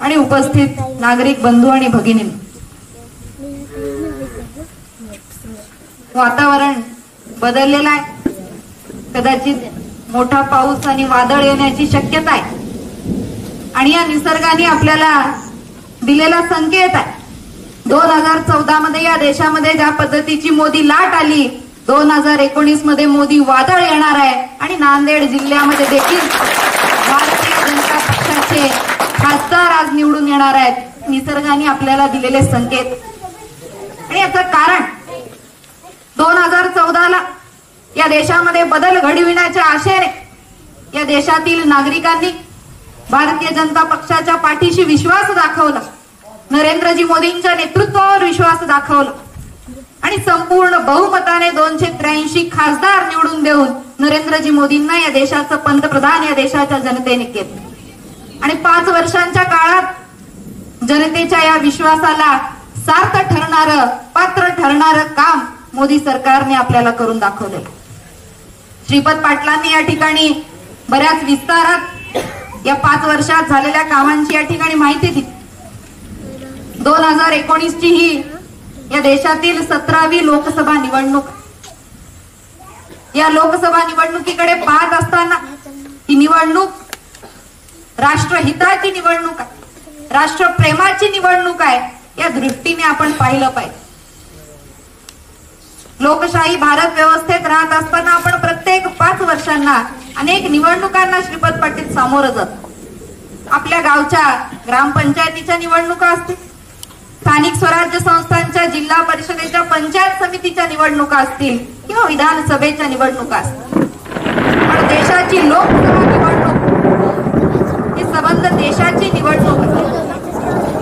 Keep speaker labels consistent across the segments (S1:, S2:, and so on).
S1: आणि उपस्थित नागरिक बंधू आणि भगिनी. वातावरण बदललेलं आहे. कदाचित मोठा पाऊस आणि वादळ येण्याची शक्यता आहे. आणि या निसर्गाने आपल्याला दिलेला संकेत आहे. दोन हजार चौदा मध्ये या देशामध्ये ज्या पद्धतीची मोदी लाट आली दोन हजार एकोणीसमध्ये मोदी वादळ येणार आहे. आणि नांदेड जिल्ह्यामध्ये देखील भारतीय जनता पक्षाचे खासदार आज निवडून येणार आहेत. निसर्गाने आपल्याला दिलेले संकेत. आणि याचं कारण दोन हजार चौदाला या देशामध्ये बदल घडविण्याच्या आशेने या देशातील नागरिकांनी भारतीय जनता पक्षाच्या पाठीशी विश्वास दाखवला. नरेंद्रजी मोदींच्या नेतृत्वावर विश्वास दाखवला. आणि संपूर्ण बहुमताने दोनशे त्र्याऐंशी खासदार निवडून देऊन नरेंद्रजी मोदींना या देशाचं पंतप्रधान या देशाच्या जनतेने केलं. आणि पाच वर्षांच्या काळात जनतेच्या या विश्वासाला सार्थ ठरणारं पात्र ठरणारं काम मोदी सरकारने आपल्याला करून दाखवले श्रीपद पाटलांनी या ठिकाणी बऱ्याच विस्तारात या पाच वर्षात झालेल्या कामांची या ठिकाणी माहिती दिली. दोन हजार एकोणीस ची ही या देशातील सतरावी लोकसभा निवडणूक. या लोकसभा निवडणुकीकडे पाहत असताना ही निवडणूक राष्ट्रहिताची निवडणूक आहे. राष्ट्रप्रेमाची निवडणूक आहे. या दृष्टीने आपण पाहिलं पाहिजे. लोकशाही भारत व्यवस्थेत राहत असताना आपण प्रत्येक पाच वर्षांना अनेक निवडणुकांना श्रीपद पाटील सामोरं जातो. आपल्या गावच्या ग्रामपंचायतीच्या निवडणुका असतील. स्थानिक स्वराज्य संस्थांच्या जिल्हा परिषदेच्या पंचायत समितीच्या निवडणुका असतील किंवा विधानसभेच्या निवडणुका असतील. पण देशाची लोकसभा देशाची निवडणूक.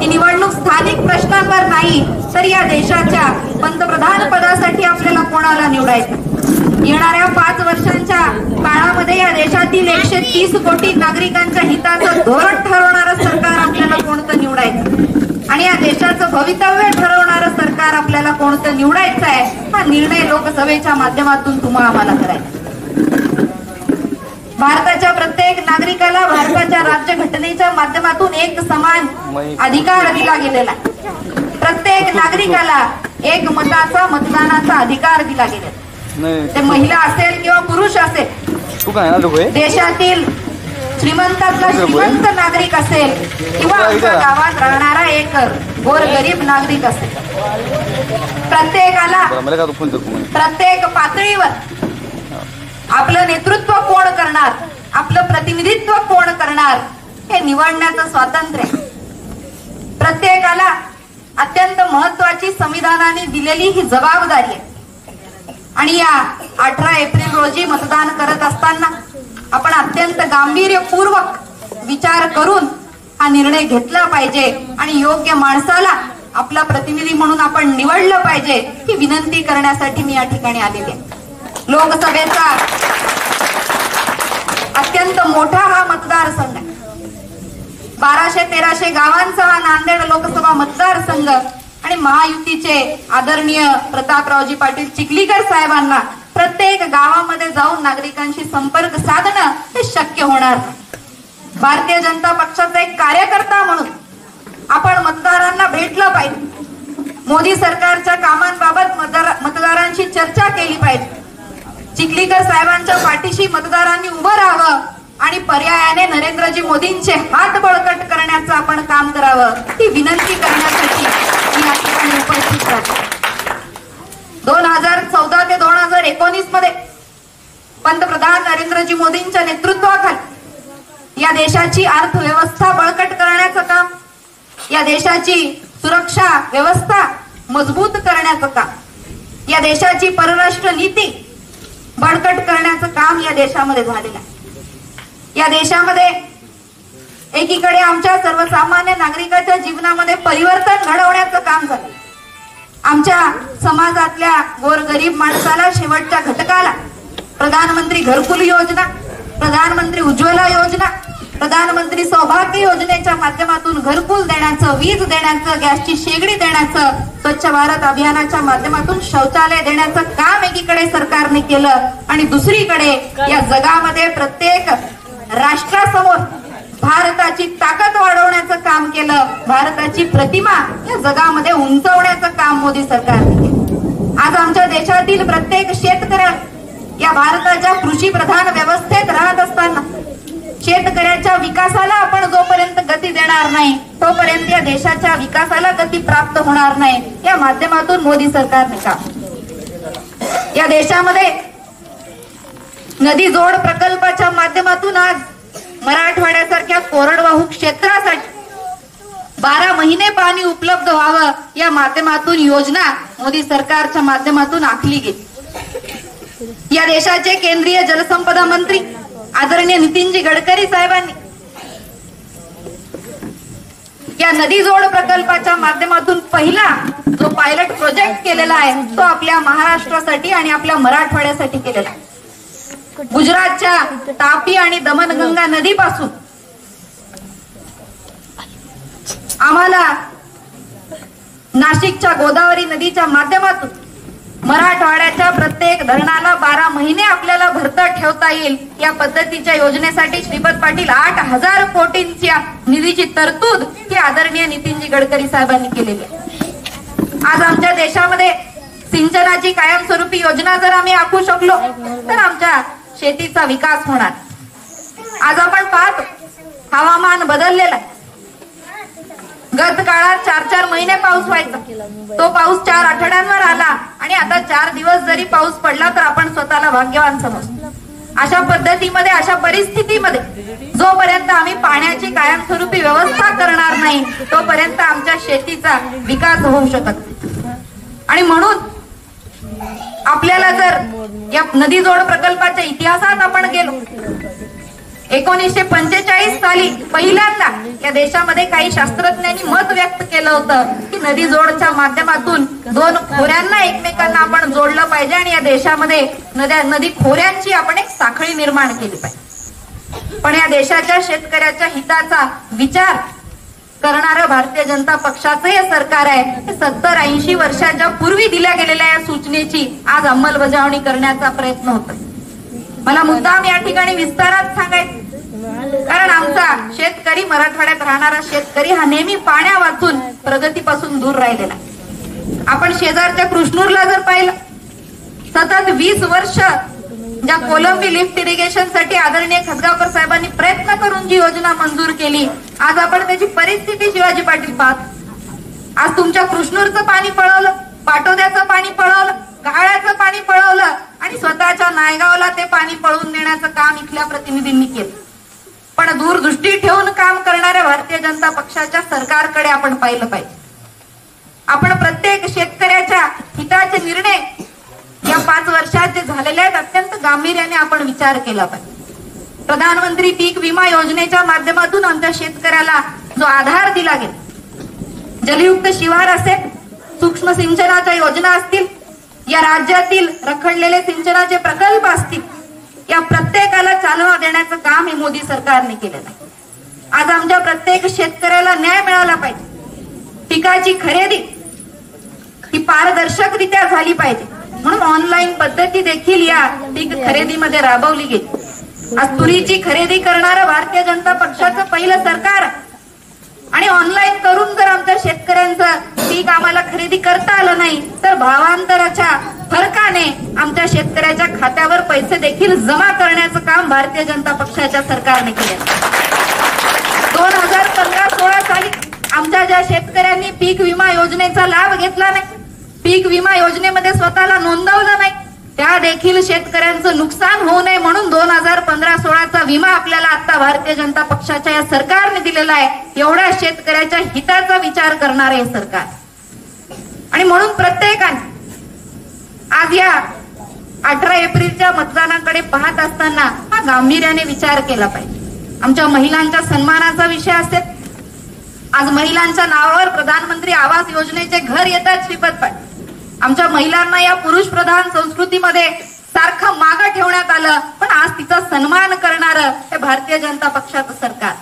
S1: ही निवडणूक स्थानिक प्रश्नांवर नाही तर या देशाच्या पंतप्रधान पदासाठी आपल्याला कोणाला निवडायचं? येणाऱ्या पाच वर्षांच्या काळामध्ये या देशातील एकशे तीस कोटी नागरिकांच्या हिताचं धोरण ठरवणारं सरकार आपल्याला कोणतं निवडायचं? आणि या देशाचं भवितव्य ठरवणारं सरकार आपल्याला कोणतं निवडायचं आहे? हा निर्णय लोकसभेच्या माध्यमातून तुम्हाला आम्हाला करायचा भारताच्या प्रत्येक नागरिकाला भारताच्या राज्यघटनेच्या माध्यमातून एक समान अधिकार दिला गेलेला आहे. प्रत्येक नागरिकाला एक मताचा मतदानाचा अधिकार दिला गेलेला ते महिला असेल किंवा पुरुष असेल देशातील श्रीमंतातला श्रीमंत नागरिक असेल किंवा आमच्या गावात राहणारा एक गोरगरीब नागरिक असेल. प्रत्येकाला. प्रत्येक पातळीवर आपलं नेतृत्व कोण करणार? आपलं प्रतिनिधित्व कोण करणार? हे निवडण्याचं स्वातंत्र्य प्रत्येकाला अत्यंत महत्वाची संविधानाने दिलेली ही जबाबदारी आहे. आणि या अठरा एप्रिल रोजी मतदान करत असताना आपण अत्यंत गांभीर्यपूर्वक विचार करून हा निर्णय घेतला पाहिजे आणि योग्य माणसाला आपला प्रतिनिधी म्हणून आपण निवडलं पाहिजे ही विनंती करण्यासाठी मी या ठिकाणी आलेली आहे. लोकसभेचा अत्यंत मोठा हा मतदारसंघ. आहे बाराशे तेराशे गावांचा हा नांदेड लोकसभा मतदारसंघ आणि महायुतीचे आदरणीय प्रतापरावजी पाटील चिखलीकर साहेबांना प्रत्येक गावामध्ये जाऊन नागरिकांशी संपर्क साधणं हे शक्य होणार. भारतीय जनता पक्षाचा एक कार्यकर्ता म्हणून आपण मतदारांना भेटलं पाहिजे. मोदी सरकारच्या कामांबाबत मतदार- मतदारांशी चर्चा केली पाहिजे. चिखलीकर साहेबांच्या पाठीशी मतदारांनी उभं राहावं आणि पर्यायाने नरेंद्रजी मोदींचे हात बळकट करण्याचं आपण काम करावं ती विनंती करण्यासाठी मी या ठिकाणी उपस्थित राहते. दोन हजार चौदा ते दोन हजार एकोणीसमध्ये पंतप्रधान नरेंद्रजी मोदींच्या नेतृत्वाखाली या देशाची अर्थव्यवस्था बळकट करण्याचं काम या देशाची सुरक्षा व्यवस्था मजबूत करण्याचं काम या देशाची परराष्ट्र नीती बळकट करण्याचं काम या देशामध्ये झालेलं आहे. या देशामध्ये एकीकडे आमच्या सर्वसामान्य नागरिकाच्या जीवनामध्ये परिवर्तन घडवण्याचं काम झालं. आमच्या समाजातल्या गोरगरीब माणसाला शेवटच्या घटकाला प्रधानमंत्री घरकुल योजना प्रधानमंत्री उज्ज्वला योजना प्रधानमंत्री सौभाग्य योजनेच्या माध्यमातून घरकुल देण्याचं वीज देण्याचं गॅसची शेगडी देण्याचं स्वच्छ भारत अभियानाच्या माध्यमातून शौचालय देण्याचं काम एकीकडे सरकारने केलं आणि दुसरीकडे या जगामध्ये प्रत्येक राष्ट्रासमोर भारताची ताकद वाढवण्याचं काम केलं. भारताची प्रतिमा या जगामध्ये उंचवण्याचं काम मोदी सरकारने केलं. आज आमच्या देशातील प्रत्येक शेतकऱ्या या भारताच्या कृषी प्रधान व्यवस्थेत राहत असताना शेतकऱ्याच्या विकासाला आपण जोपर्यंत गती देणार नाही. तोपर्यंत या देशाच्या विकासाला गती प्राप्त होणार नाही. या माध्यमातून मोदी सरकारने काम या देशामध्ये नदी जोड प्रकल्पाच्या माध्यमातून आज मराठवाड्यासारख्या कोरडवाहू क्षेत्रासाठी बारा महिने पाणी उपलब्ध व्हावं या माध्यमातून योजना मोदी सरकारच्या माध्यमातून आखली गेली. या देशाचे केंद्रीय जलसंपदा मंत्री आदरणीय नितीनजी गडकरी साहेबांनी या नदी जोड प्रकल्पाच्या माध्यमातून पहिला जो पायलट प्रोजेक्ट केलेला आहे तो आपल्या महाराष्ट्रासाठी आणि आपल्या मराठवाड्यासाठी केलेला आहे. गुजरातच्या तापी आणि दमनगंगा नदीपासून आम्हाला नाशिकच्या गोदावरी नदीच्या माध्यमातून मराठवाड्याच्या प्रत्येक धरणाला बारा महिने आपल्याला भरता ठेवता येईल या पद्धतीच्या योजनेसाठी श्रीपद पाटील आठ हजार कोटींच्या निधीची तरतूद ही आदरणीय नितीनजी गडकरी साहेबांनी केलेली आज आमच्या देशामध्ये सिंचनाची कायमस्वरूपी योजना जर आम्ही आखू शकलो तर आमच्या शेतीचा विकास होणार. आज आपण पाहतो हवामान बदललेलं आहे. गत काळात चार चार महिने पाऊस व्हायचा. तो पाऊस चार आठवड्यांवर आला आणि आता चार दिवस जरी पाऊस पडला तर आपण स्वतःला भाग्यवान समजतो. अशा पद्धतीमध्ये अशा परिस्थितीमध्ये जोपर्यंत आम्ही पाण्याची कायमस्वरूपी व्यवस्था नाही तोपर्यंत आमच्या शेतीचा विकास होऊ शकत आणि म्हणून आपल्याला जर या नदी जोड प्रकल्पाच्या इतिहासात आपण गेलो एकोणीसशे पंचेचाळीस साली पहिल्यांदा या देशामध्ये काही शास्त्रज्ञांनी मत व्यक्त केलं होतं की नदी जोडच्या माध्यमातून दोन खोऱ्यांना एकमेकांना आपण जोडलं पाहिजे आणि या देशामध्ये नद्या नदी खोऱ्यांची आपण एक साखळी निर्माण केली पाहिजे. पण या देशाच्या शेतकऱ्याच्या हिताचा विचार करणारं भारतीय जनता पक्षाचं हे सरकार आहे सत्तर ऐंशी वर्षाच्या पूर्वी दिल्या गेलेल्या या सूचनेची आज अंमलबजावणी करण्याचा प्रयत्न होतो मला मुद्दाम या ठिकाणी विस्तारात सांगायचं कारण आमचा शेतकरी मराठवाड्यात राहणारा शेतकरी हा नेहमी पाण्या वाचून प्रगतीपासून दूर राहिलेला आहे. आपण शेजारच्या कृष्णूरला जर पाहिलं सतत वीस वर्ष ज्या कोलंबी लिफ्ट इरिगेशनसाठी आदरणीय खतगावकर साहेबांनी प्रयत्न करून जी योजना मंजूर केली. आज आपण त्याची परिस्थिती शिवाजी पाटील पाहत. आज तुमच्या कृष्णूरचं पाणी पळवलं पाटोद्याचं पाणी पळवलं गाळ्याचं पाणी पळवलं आणि स्वतःच्या नायगावला ते पाणी पळवून देण्याचं काम इथल्या प्रतिनिधींनी केलं. पण दूरदृष्टी ठेवून काम करणाऱ्या भारतीय जनता पक्षाच्या सरकारकडे आपण पाहिलं पाहिजे. आपण प्रत्येक शेतकऱ्याच्या हिताचे निर्णय या पाच वर्षात जे झालेले आहेत अत्यंत गांभीर्याने आपण विचार केला पाहिजे. प्रधानमंत्री पीक विमा योजनेच्या माध्यमातून आमच्या शेतकऱ्याला जो आधार दिला गेला जलयुक्त शिवार असेल सूक्ष्म सिंचनाच्या योजना असतील या राज्यातील रखडलेले सिंचनाचे प्रकल्प असतील या प्रत्येकाला चालना देण्याचं काम हे मोदी सरकारने केलेलं आहे. आज आमच्या प्रत्येक शेतकऱ्याला न्याय मिळाला पाहिजे. पिकाची खरेदी ही पारदर्शकरित्या झाली पाहिजे. म्हणून ऑनलाईन पद्धती देखील या पीक खरेदीमध्ये राबवली गेली. आज तुरीची खरेदी करणारं भारतीय जनता पक्षाचं पहिलं सरकार. आणि ऑनलाईन करून जर आमच्या शेतकऱ्यांचं पीक आम्हाला खरेदी करता आलं नाही तर भावांतराच्या फरकाने आमच्या शेतकऱ्याच्या खात्यावर पैसे देखील जमा करण्याचं काम भारतीय जनता पक्षाच्या सरकारने केलं. दोन हजार पंधरा सोळा साली आमच्या ज्या शेतकऱ्यांनी पीक विमा योजनेचा लाभ घेतला नाही पीक विमा योजनेमध्ये स्वतःला नोंदवलं नाही. त्या देखील शेतकऱ्यांचं नुकसान होऊ नये म्हणून दोन हजार पंधरा सोळाचा विमा आपल्याला आता भारतीय जनता पक्षाच्या या सरकारने दिलेला आहे. एवढ्या शेतकऱ्याच्या हिताचा विचार करणार आहे सरकार. आणि म्हणून प्रत्येकाने आज या अठरा एप्रिलच्या मतदानाकडे पाहत असताना हा गांभीर्याने विचार केला पाहिजे. आमच्या महिलांच्या सन्मानाचा विषय असेल आज महिलांच्या नावावर प्रधानमंत्री आवास योजनेचे घर येतात श्रीपद पाटील. आमच्या महिलांना या पुरुष प्रधान संस्कृतीमध्ये सारखं मागं ठेवण्यात आलं. पण आज तिचा सन्मान करणार हे भारतीय जनता पक्षाचं सरकार.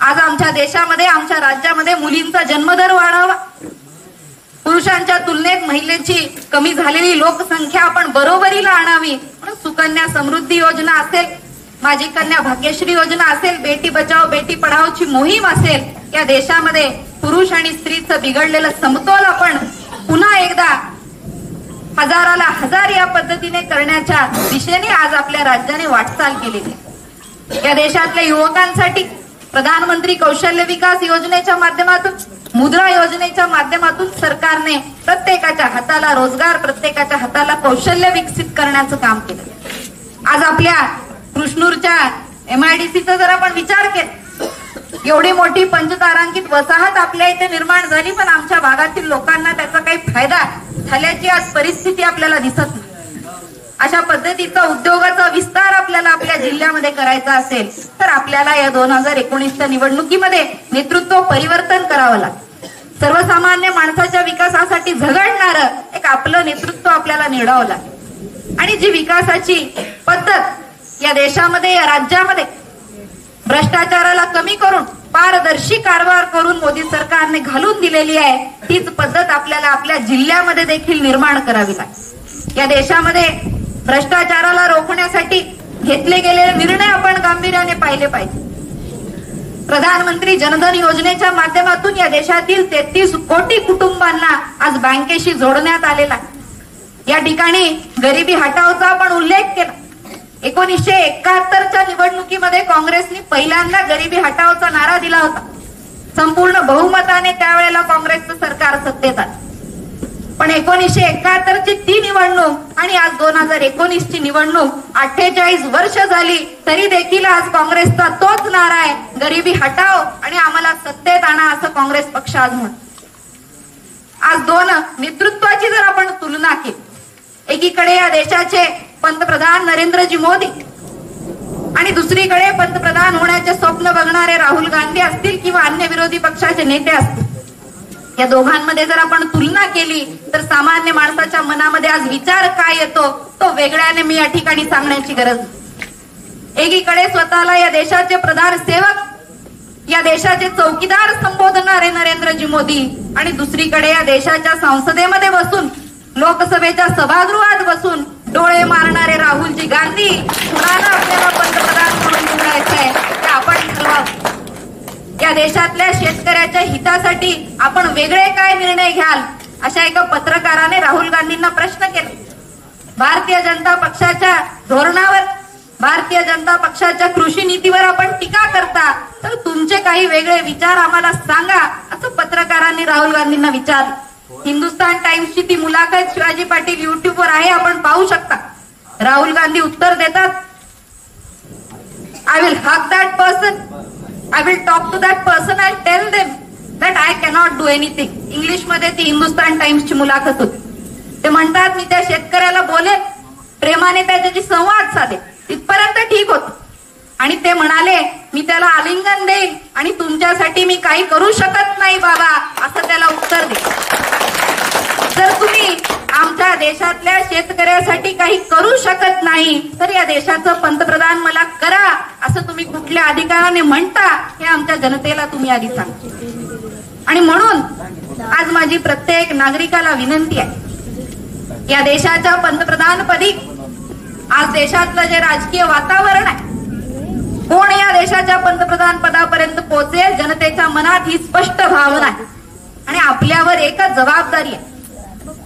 S1: आज आमच्या देशामध्ये आमच्या राज्यामध्ये मुलींचा जन्मदर वाढावा. पुरुषांच्या तुलनेत महिलेची कमी झालेली लोकसंख्या आपण बरोबरीला आणावी. म्हणून सुकन्या समृद्धी योजना असेल माझी कन्या भाग्यश्री योजना असेल बेटी बचाव बेटी पढाओची मोहीम असेल या देशामध्ये पुरुष आणि स्त्रीचं बिघडलेलं समतोल आपण पुन्हा एकदा हजाराला हजार या पद्धतीने करण्याच्या दिशेने आज आपल्या राज्याने वाटचाल केलेली आहे. या देशातल्या युवकांसाठी प्रधानमंत्री कौशल्य विकास योजनेच्या माध्यमातून मुद्रा योजनेच्या माध्यमातून सरकारने प्रत्येकाच्या हाताला रोजगार प्रत्येकाच्या हाताला कौशल्य विकसित करण्याचं काम केलं. आज आपल्या कृष्णूरच्या एमआयडीसीचा जर आपण विचार केला एवढी मोठी पंचतारांकित वसाहत आपल्या इथे निर्माण झाली पण आमच्या भागातील लोकांना त्याचा काही फायदा झाल्याची आज परिस्थिती आपल्याला दिसत नाही. अशा पद्धतीचा उद्योगाचा विस्तार आपल्याला आपल्या जिल्ह्यामध्ये करायचा असेल तर आपल्याला या दोन हजार एकोणीसच्या निवडणुकीमध्ये नेतृत्व परिवर्तन करावं लागतं सर्वसामान्य माणसाच्या विकासासाठी झगडणार एक आपलं नेतृत्व आपल्याला निवडावं लागतं आणि जी विकासाची पद्धत या देशामध्ये या राज्यामध्ये भ्रष्टाचाराला कमी करून पारदर्शी कारभार करून मोदी सरकारने घालून दिलेली आहे तीच पद्धत आपल्याला आपल्या जिल्ह्यामध्ये देखील निर्माण करावी लागेल या देशामध्ये भ्रष्टाचाराला रोखण्यासाठी घेतले गेलेले निर्णय आपण गांभीर्याने पाहिले पाहिजे. प्रधानमंत्री जनधन योजनेच्या माध्यमातून या देशातील तेहतीस कोटी कुटुंबांना आज बँकेशी जोडण्यात आलेला आहे. या ठिकाणी गरिबी हटावचा आपण उल्लेख केला. एकोणीसशे एकाहत्तरच्या निवडणुकीमध्ये काँग्रेसने पहिल्यांदा गरिबी हटावचा नारा दिला होता. संपूर्ण बहुमताने त्यावेळेला काँग्रेसचं सरकार सत्तेत आलं. पण एकोणीसशे एकाहत्तरची ती निवडणूक आणि आज दोन हजार एकोणीस ची निवडणूक अठ्ठेचाळीस वर्ष झाली तरी देखील आज काँग्रेसचा तोच नारा आहे. गरिबी हटाव आणि आम्हाला सत्तेत आणा असं काँग्रेस पक्ष आज म्हणतो. आज दोन नेतृत्वाची जर आपण तुलना केली एकीकडे या देशाचे पंतप्रधान नरेंद्रजी मोदी दुसरीकडे पंतप्रधान होण्याचे स्वप्न बघणारे राहुल गांधी असतील किंवा अन्य विरोधी पक्षाचे नेते असतील. या दोघांमध्ये जर आपण तुलना केली तर सामान्य माणसाच्या मनामध्ये आज विचार काय येतो तो वेगळ्याने मी या ठिकाणी सांगण्याची गरज एकीकडे स्वतःला या देशाचे प्रधान सेवक या देशाचे चौकीदार संबोधणारे नरेंद्रजी मोदी आणि दुसरीकडे या देशाच्या संसदेमध्ये बसून लोकसभेच्या सभागृहात बसून डोळे मारणारे राहुलजी गांधी कुणाला आपल्याला पंतप्रधान म्हणून निवडायचं आहे. ते आपण ठरवावं. या देशातल्या शेतकऱ्याच्या हितासाठी आपण वेगळे काय निर्णय घ्याल? अशा एका पत्रकाराने राहुल गांधींना प्रश्न केला. भारतीय जनता पक्षाच्या धोरणावर भारतीय जनता पक्षाच्या कृषी नीतीवर आपण टीका करता तर तुमचे काही वेगळे विचार आम्हाला सांगा असं पत्रकारांनी राहुल गांधींना विचारलं. हिंदुस्तान टाइम्सची ती मुलाखत शिवाजी पाटील युट्यूबवर आहे आपण पाहू शकता. राहुल गांधी उत्तर देतात. I will hug that person I will talk to that person and tell them that I cannot do anything इंग्लिशमध्ये ती हिंदुस्तान टाइम्सची मुलाखत होती. ते म्हणतात मी त्या शेतकऱ्याला बोले प्रेमाने त्याच्याशी संवाद साधे. तिथपर्यंत ठीक होत. आणि ते म्हणाले मी त्याला आलिंगन देईन आणि तुमच्यासाठी मी काही करू शकत नाही बाबा असं त्याला उत्तर दे. जर तुम्ही आमच्या देशातल्या शेतकऱ्यासाठी काही करू शकत नाही तर या देशाचं पंतप्रधान मला करा असं तुम्ही कुठल्या अधिकाराने म्हणता हे आमच्या जनतेला तुम्ही आधी सांगा. आणि म्हणून आज माझी प्रत्येक नागरिकाला विनंती आहे या देशाच्या पंतप्रधानपदी आज देशातलं जे राजकीय वातावरण आहे कोण या देशाच्या पंतप्रधान पदापर्यंत पोहोचेल? जनतेच्या मनात ही स्पष्ट भावना आहे. आणि आपल्यावर एकच जबाबदारी आहे.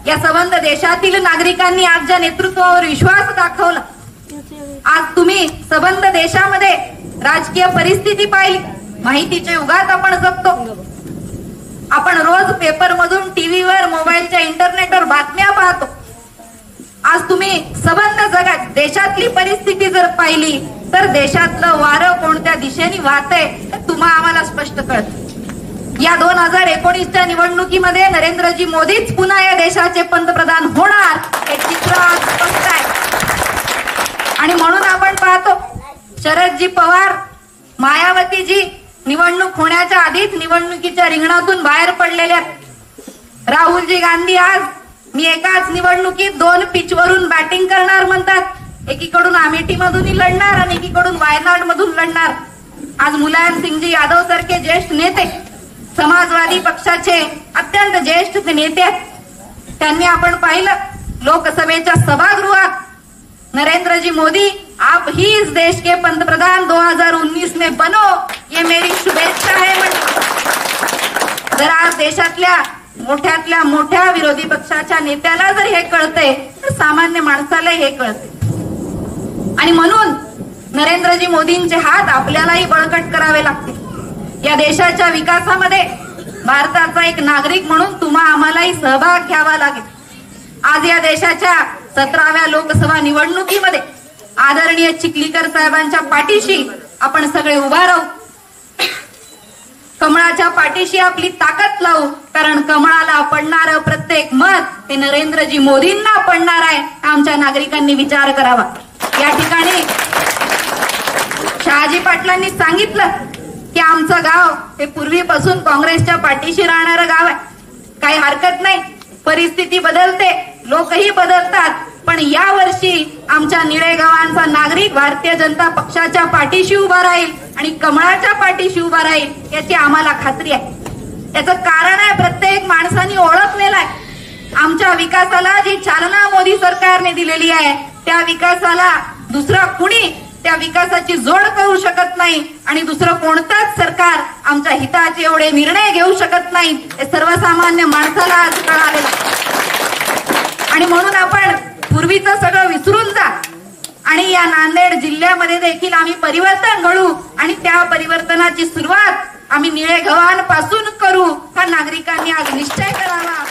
S1: या संबंध देशातील नागरिकांनी आज ज्या नेतृत्वावर विश्वास दाखवला. आज तुम्ही संबंध देशामध्ये राजकीय परिस्थिती पाहिली. माहितीच्या युगात आपण जगतो. आपण रोज पेपर मधून टीव्हीवर मोबाईलच्या इंटरनेटवर बातम्या पाहतो. आज तुम्ही संबंध जगात देशातली परिस्थिती जर पाहिली तर देशातलं वारं कोणत्या दिशेने वाहतंय हे तुम्हा आम्हाला स्पष्ट कळत. या दोन हजार एकोणीसच्या निवडणुकीमध्ये नरेंद्रजी मोदीच पुन्हा या देशाचे पंतप्रधान होणार हे चित्र स्पष्ट आहे. आणि म्हणून आपण पाहतो शरदजी पवार मायावतीजी निवडणूक होण्याच्या आधीच निवडणुकीच्या रिंगणातून बाहेर पडलेल्या राहुलजी गांधी आज मी एकाच निवडणुकीत दोन पिचवरून बॅटिंग करणार म्हणतात. एकीकडून अमेठी मधूनही लढणार आणि एकीकडून वायनाड मधून लढणार. आज मुलायम सिंगजी यादव सारखे ज्येष्ठ नेते समाजवादी पक्षाचे अत्यंत ज्येष्ठ नेते आहेत. त्यांनी आपण पाहिलं लोकसभेच्या सभागृहात नरेंद्रजी मोदी आप ही इस देश के पंतप्रधान 2019 में बनो ये मेरी शुभेच्छा है म्हणजे जर आज देशातल्या मोठ्यातल्या मोठ्या विरोधी पक्षाच्या नेत्याला जर हे कळतंय तर सामान्य माणसाला हे कळते आणि म्हणून नरेंद्रजी मोदींचे हात आपल्यालाही बळकट करावे लागतील. या देशाच्या विकासामध्ये भारताचा एक नागरिक म्हणून तुम्हा आम्हालाही सहभाग घ्यावा लागेल. आज या देशाच्या सतराव्या लोकसभा निवडणुकीमध्ये आदरणीय चिखलीकर साहेबांच्या पाठीशी आपण सगळे उभा राहू. कमळाच्या पाठीशी आपली ताकद लावू कारण कमळाला पडणारं प्रत्येक मत हे नरेंद्रजी मोदींना पडणार आहे आमच्या नागरिकांनी विचार करावा. या ठिकाणी शहाजी पाटलांनी सांगितलं की आमचं गाव हे पूर्वीपासून काँग्रेसच्या पाठीशी राहणारं गाव आहे. काही हरकत नाही. परिस्थिती बदलते. लोकही बदलतात. पण या वर्षी आमच्या निळे गावांचा नागरिक भारतीय जनता पक्षाच्या पाठीशी उभा राहील आणि कमळाच्या पाठीशी उभा राहील याची आम्हाला खात्री आहे. याचं कारण आहे प्रत्येक माणसाने ओळखलेलं आहे. आमच्या विकासाला जी चालना मोदी सरकारने दिलेली आहे त्या विकासाला दुसरा कुणी त्या विकासाची जोड करू शकत नाही आणि दुसरं कोणतंच सरकार आमच्या हिताचे एवढे निर्णय घेऊ शकत नाही हे सर्वसामान्य माणसाला आज कळाले आणि म्हणून आपण पूर्वीचं सगळं विसरून जा. आणि या नांदेड जिल्ह्यामध्ये देखील आम्ही परिवर्तन घडू आणि त्या परिवर्तनाची सुरुवात आम्ही निळे गव्हाणपासून करू हा नागरिकांनी आज निश्चय करावा.